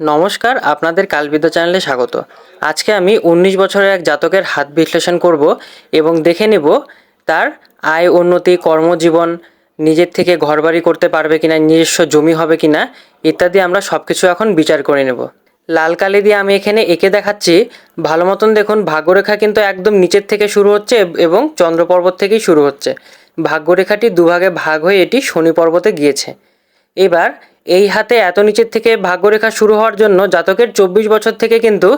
নমস্কার, আপনাদের কালবিদ্যা চ্যানেলে স্বাগত। আজকে আমি উনিশ বছরের এক জাতকের হাত বিশ্লেষণ করব এবং দেখে নেব তার আয়, উন্নতি, কর্মজীবন, নিজের থেকে ঘরবাড়ি করতে পারবে কিনা, নিজস্ব জমি হবে কিনা, ইত্যাদি আমরা সব কিছু এখন বিচার করে নেব। লাল কালি দিয়ে আমি এখানে এঁকে দেখাচ্ছি। ভালো মতন দেখুন, ভাগ্যরেখা কিন্তু একদম নিচের থেকে শুরু হচ্ছে এবং চন্দ্র পর্বত থেকেই শুরু হচ্ছে। ভাগ্যরেখাটি দুভাগে ভাগ হয়ে এটি শনি পর্বতে গিয়েছে। এবার এই হাতে এত নিচের থেকে ভাগ্যরেখা শুরু হওয়ার জন্য জাতকের চব্বিশ বছর থেকে কিন্তু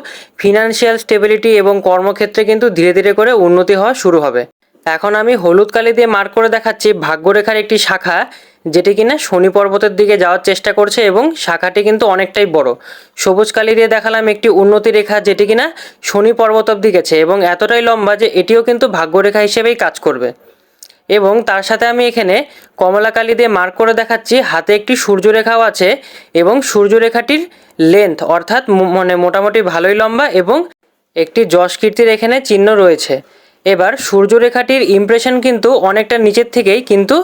ফিনান্সিয়াল স্টেবিলিটি এবং কর্মক্ষেত্রে কিন্তু ধীরে ধীরে করে উন্নতি হওয়া শুরু হবে। এখন আমি হলুদ কালি দিয়ে মার্ক করে দেখাচ্ছি ভাগ্যরেখার একটি শাখা, যেটি কিনা শনি পর্বতের দিকে যাওয়ার চেষ্টা করছে এবং শাখাটি কিন্তু অনেকটাই বড়। সবুজ কালি দিয়ে দেখালাম একটি উন্নতি রেখা, যেটি কিনা শনি পর্বত অব্দি গেছে এবং এতটাই লম্বা যে এটিও কিন্তু ভাগ্যরেখা হিসেবেই কাজ করবে। এবং তার সাথে আমি এখানে কমলা কালি দিয়ে মার্ক করে দেখাচ্ছি। হাতে একটি সূর্যরেখাও আছে এবং সূর্যরেখাটির লেন্থ অর্থাৎ মানে মোটামুটি ভালোই লম্বা এবং একটি যশ কীর্তির এখানে চিহ্ন রয়েছে। এবার সূর্যরেখাটির ইমপ্রেশন কিন্তু অনেকটা নিচের থেকেই কিন্তু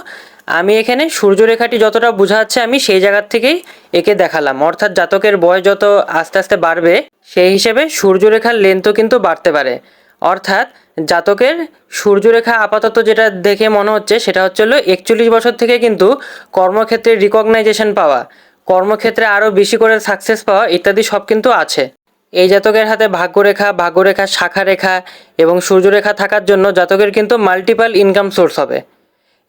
আমি এখানে সূর্যরেখাটি যতটা বোঝা যাচ্ছে আমি সেই জায়গার থেকেই একে দেখালাম। অর্থাৎ জাতকের বয়স যত আস্তে আস্তে বাড়বে, সেই হিসেবে সূর্যরেখার লেন্থও কিন্তু বাড়তে পারে। অর্থাৎ জাতকের সূর্যরেখা আপাতত যেটা দেখে মনে হচ্ছে সেটা হচ্ছে হলো একচল্লিশ বছর থেকে কিন্তু কর্মক্ষেত্রে রিকগনাইজেশন পাওয়া, কর্মক্ষেত্রে আরও বেশি করে সাকসেস পাওয়া ইত্যাদি সব কিন্তু আছে। এই জাতকের হাতে ভাগ্যরেখা ভাগ্যরেখা শাখা রেখা এবং সূর্যরেখা থাকার জন্য জাতকের কিন্তু মাল্টিপাল ইনকাম সোর্স হবে।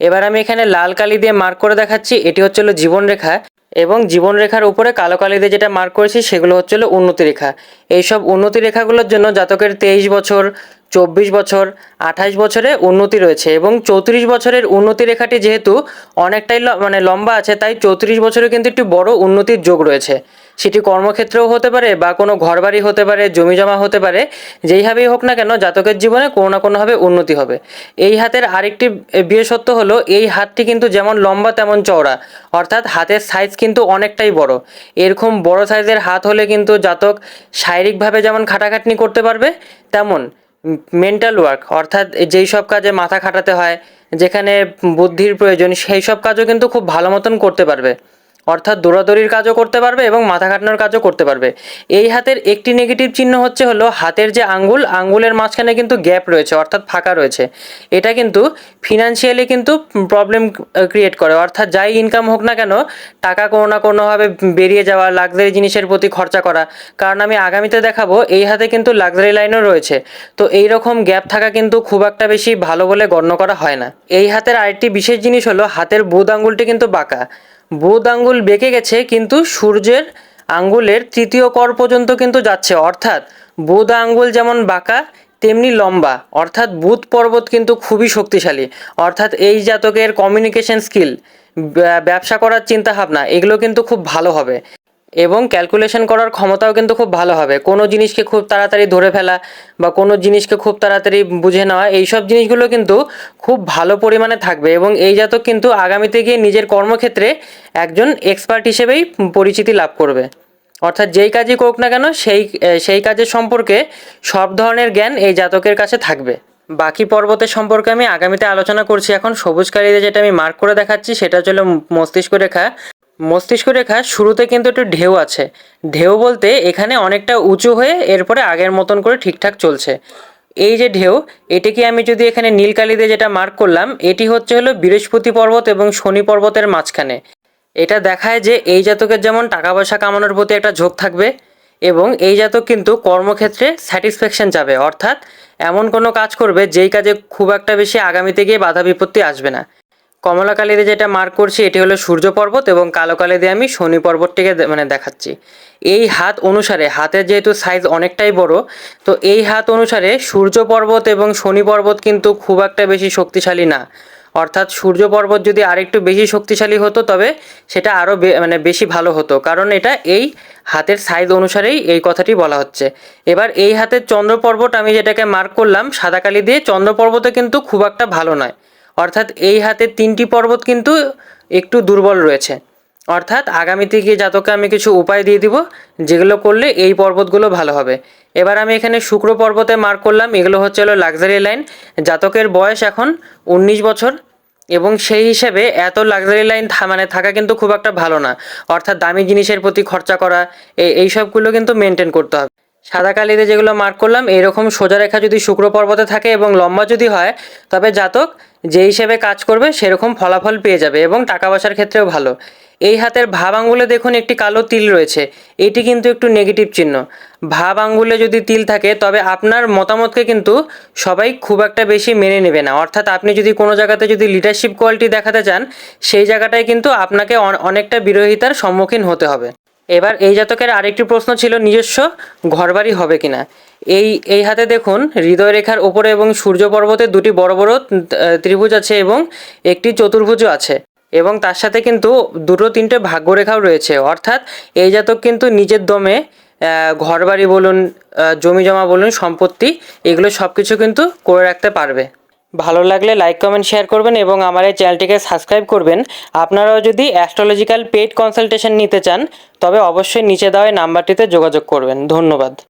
এবার আমি এখানে লাল কালি দিয়ে মার্ক করে দেখাচ্ছি, এটি হচ্ছে জীবনরেখা। এবং জীবনরেখার উপরে কালো কালি দিয়ে যেটা মার্ক করেছি, সেগুলো হচ্ছিল উন্নতি রেখা। এইসব উন্নতি রেখাগুলোর জন্য জাতকের তেইশ বছর, চব্বিশ বছর, আঠাশ বছরে উন্নতি রয়েছে এবং চৌত্রিশ বছরের উন্নতি রেখাটি যেহেতু অনেকটাই মানে লম্বা আছে, তাই চৌত্রিশ বছরে কিন্তু একটি বড় উন্নতির যোগ রয়েছে। সেটি কর্মক্ষেত্রেও হতে পারে বা কোনো ঘরবাড়ি হতে পারে জমি জমা হতে পারে, যেইভাবেই হোক না কেন জাতকের জীবনে কোনো না কোনোভাবে উন্নতি হবে। এই হাতের আরেকটি বিশেষত্ব হলো, এই হাতটি কিন্তু যেমন লম্বা তেমন চওড়া, অর্থাৎ হাতের সাইজ কিন্তু অনেকটাই বড়। এরকম বড় সাইজের হাত হলে কিন্তু জাতক শারীরিকভাবে যেমন খাটাখাটনি করতে পারবে, তেমন মেন্টাল ওয়ার্ক অর্থাৎ যেই সব কাজে মাথা খাটাতে হয়, যেখানে বুদ্ধির প্রয়োজন, সেই সব কাজও কিন্তু খুব ভালো মতন করতে পারবে। অর্থাৎ দৌড়াদৌড়ির কাজও করতে পারবে এবং মাথা খাটানোর কাজও করতে পারবে। এই হাতের একটি নেগেটিভ চিহ্ন হচ্ছে হলো হাতের যে আঙ্গুল, আঙ্গুলের মাঝখানে কিন্তু গ্যাপ রয়েছে, অর্থাৎ ফাঁকা রয়েছে। এটা কিন্তু ফিনান্সিয়ালি কিন্তু প্রবলেম ক্রিয়েট করে। অর্থাৎ যাই ইনকাম হোক না কেন, টাকা কোনো না কোনোভাবে বেরিয়ে যাওয়া লাক্সারি জিনিসের প্রতি খরচা করা। কারণ আমি আগামীতে দেখাবো, এই হাতে কিন্তু লাক্সারি লাইনও রয়েছে। তো এই রকম গ্যাপ থাকা কিন্তু খুব একটা বেশি ভালো বলে গণ্য করা হয় না। এই হাতের আরেকটি বিশেষ জিনিস হলো হাতের বুধ আঙ্গুলটি কিন্তু বাঁকা। বুধ আঙ্গুল বেঁকে গেছে, কিন্তু সূর্যের আঙ্গুলের তৃতীয় কর পর্যন্ত কিন্তু যাচ্ছে। অর্থাৎ বুধ আঙ্গুল যেমন বাঁকা, তেমনি লম্বা। অর্থাৎ বুধ পর্বত কিন্তু খুবই শক্তিশালী। অর্থাৎ এই জাতকের কমিউনিকেশন স্কিল ব্যবসা করার চিন্তা ভাবনা এগুলো কিন্তু খুব ভালো হবে। এবং ক্যালকুলেশন করার ক্ষমতাও কিন্তু খুব ভালো হবে। কোনো জিনিসকে খুব তাড়াতাড়ি ধরে ফেলা বা কোনো জিনিসকে খুব তাড়াতাড়ি বুঝে নেওয়া, এইসব জিনিসগুলো কিন্তু খুব ভালো পরিমাণে থাকবে এবং এই জাতক কিন্তু আগামীতে গিয়ে নিজের কর্মক্ষেত্রে একজন এক্সপার্ট হিসেবেই পরিচিতি লাভ করবে। অর্থাৎ যেই কাজই করুক না কেন, সেই সেই কাজের সম্পর্কে সব ধরনের জ্ঞান এই জাতকের কাছে থাকবে। বাকি পর্বতের সম্পর্কে আমি আগামীতে আলোচনা করছি এখন। সবুজ কালিতে যেটা আমি মার্ক করে দেখাচ্ছি, সেটা হলো মস্তিষ্ক রেখা। মস্তিষ্ক রেখা শুরুতে কিন্তু একটু ঢেউ আছে। ঢেউ বলতে এখানে অনেকটা উঁচু হয়ে এরপরে আগের মতন করে ঠিকঠাক চলছে। এই যে ঢেউ, এটিকে আমি যদি এখানে নীলকালি দিয়ে যেটা মার্ক করলাম, এটি হচ্ছে হলো বৃহস্পতি পর্বত এবং শনি পর্বতের মাঝখানে। এটা দেখায় যে এই জাতকের যেমন টাকা পয়সা কামানোর প্রতি একটা ঝোঁক থাকবে এবং এই জাতক কিন্তু কর্মক্ষেত্রে স্যাটিসফ্যাকশন যাবে অর্থাৎ এমন কোনো কাজ করবে যেই কাজে খুব একটা বেশি আগামীতে গিয়ে বাধা বিপত্তি আসবে না। কমলা কালিতে যেটা মার্ক করছি, এটি হলো সূর্য পর্বত এবং কালো কালি দিয়ে আমি শনি পর্বতটিকে মানে দেখাচ্ছি। এই হাত অনুসারে, হাতের যেহেতু সাইজ অনেকটাই বড়, তো এই হাত অনুসারে সূর্য পর্বত এবং শনি পর্বত কিন্তু খুব একটা বেশি শক্তিশালী না। অর্থাৎ সূর্য পর্বত যদি আরেকটু বেশি শক্তিশালী হতো, তবে সেটা আরও মানে বেশি ভালো হতো। কারণ এটা এই হাতের সাইজ অনুসারেই এই কথাটি বলা হচ্ছে। এবার এই হাতের চন্দ্র পর্বত আমি যেটাকে মার্ক করলাম, সাদা কালি দিয়ে, চন্দ্র পর্বতে কিন্তু খুব একটা ভালো নয়। অর্থাৎ এই হাতের তিনটি পর্বত কিন্তু একটু দুর্বল রয়েছে। অর্থাৎ আগামীতে গিয়ে জাতককে আমি কিছু উপায় দিয়ে দিব, যেগুলো করলে এই পর্বতগুলো ভালো হবে। এবার আমি এখানে শুক্র পর্বতে মার্ক করলাম, এগুলো হচ্ছে হলো লাক্সারি লাইন জাতকের বয়স এখন উনিশ বছর এবং সেই হিসেবে এত লাক্সারি লাইন মানে থাকা কিন্তু খুব একটা ভালো না। অর্থাৎ দামি জিনিসের প্রতি খরচা করা এই সবগুলো কিন্তু মেনটেন করতে হবে। সাদা কালিতে যেগুলো মার্ক করলাম, এরকম সোজা রেখা যদি শুক্র পর্বতে থাকে এবং লম্বা যদি হয়, তবে জাতক যে হিসেবে কাজ করবে সেরকম ফলাফল পেয়ে যাবে এবং টাকা পয়সার ক্ষেত্রেও ভালো। এই হাতের ভাব আঙ্গুলে দেখুন একটি কালো তিল রয়েছে। এটি কিন্তু একটু নেগেটিভ চিহ্ন। ভাব আঙ্গুলে যদি তিল থাকে, তবে আপনার মতামতকে কিন্তু সবাই খুব একটা বেশি মেনে নেবে না। অর্থাৎ আপনি যদি কোনো জায়গাতে যদি লিডারশিপ কোয়ালিটি দেখাতে চান, সেই জায়গাটায় কিন্তু আপনাকে অন- অনেকটা বিরোধিতার সম্মুখীন হতে হবে। এবার এই জাতকের আরেকটি প্রশ্ন ছিল, নিজস্ব ঘরবাড়ি হবে কিনা? এই এই হাতে দেখুন, হৃদয় রেখার ওপরে এবং সূর্য পর্বতে দুটি বড় বড় ত্রিভুজ আছে এবং একটি চতুর্ভুজও আছে। এবং তার সাথে কিন্তু দুটো তিনটে ভাগ্যরেখাও রয়েছে। অর্থাৎ এই জাতক কিন্তু নিজের দমে ঘরবাড়ি বলুন জমি জমা বলুন, সম্পত্তি, এগুলো সব কিছু কিন্তু করে রাখতে পারবে। ভালো লাগলে লাইক কমেন্ট শেয়ার করবেন এবং আমার এই চ্যানেলটিকে সাবস্ক্রাইব করবেন। আপনারাও যদি অ্যাস্ট্রোলজিক্যাল পেইড কনসালটেশন নিতে চান, তবে অবশ্যই নিচে দেওয়া নাম্বারটিতে যোগাযোগ করবেন। ধন্যবাদ।